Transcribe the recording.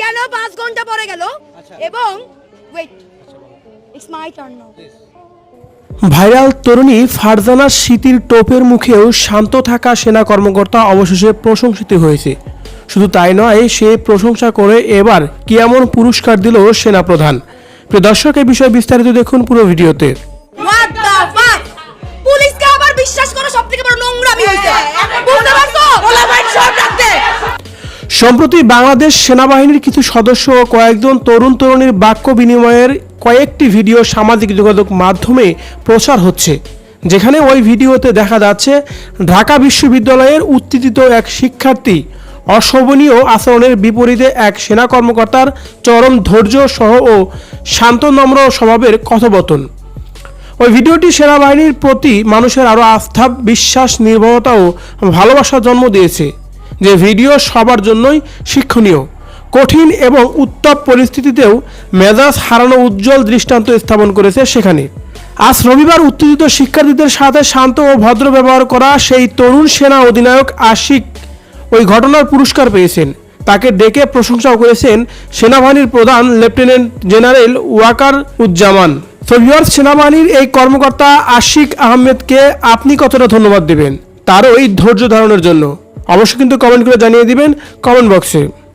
কেন পাঁচ ঘণ্টা পরে গেল? এবং wait it's my turn now viral তরুণী ফারজানা স্মৃতির টোপের মুখেও শান্ত থাকা সেনা কর্মকর্তা অবশেষে প্রশংসিত হয়েছে। শুধু তাই নয় সে প্রশংসা করে এবার কি এমন পুরস্কার দিল সেনা প্রধান প্রিয় দর্শক এই বিষয়ে বিস্তারিত দেখুন পুরো ভিডিওতে। সম্প্রতি বাংলাদেশ সেনাবাহিনীর কিছু সদস্য ও কয়েকজন তরুণ তরুণীর বাক্য বিনিময়ের কয়েকটি ভিডিও সামাজিক যোগাযোগ মাধ্যমে প্রচার হচ্ছে, যেখানে ওই ভিডিওতে দেখা যাচ্ছে ঢাকা বিশ্ববিদ্যালয়ের উত্তেজিত এক শিক্ষার্থী অশোভনীয় আচরণের বিপরীতে এক সেনা কর্মকর্তার চরম ধৈর্য সহ ও শান্ত, নম্র স্বভাবের কথোপকথন। ওই ভিডিওটি সেনাবাহিনীর প্রতি মানুষের আরও আস্থা বিশ্বাস নির্ভরতা ও ভালোবাসার জন্ম দিয়েছে। যে ভিডিও সবার জন্যই শিক্ষণীয়, কঠিন এবং উত্তপ পরিস্থিতিতেও মেজাজ হারানো উজ্জ্বল দৃষ্টান্ত স্থাপন করেছে সেখানে। আজ রবিবার উত্তেজিত শিক্ষার্থীদের সাথে শান্ত ও ভদ্র ব্যবহার করা সেই তরুণ সেনা অধিনায়ক আশিক ওই ঘটনার পুরস্কার পেয়েছেন। তাকে ডেকে প্রশংসাও করেছেন সেনাবাহিনীর প্রধান lieutenant general Waker Uzzaman. Soviet সেনাবাহিনীর এই কর্মকর্তা আশিক আহমেদকে আপনি কতটা ধন্যবাদ দেবেন? তার ওই ধৈর্য ধারণের জন্য। অবশ্যই কিন্তু কমেন্ট করে জানিয়ে দিবেন কমেন্ট বক্সে।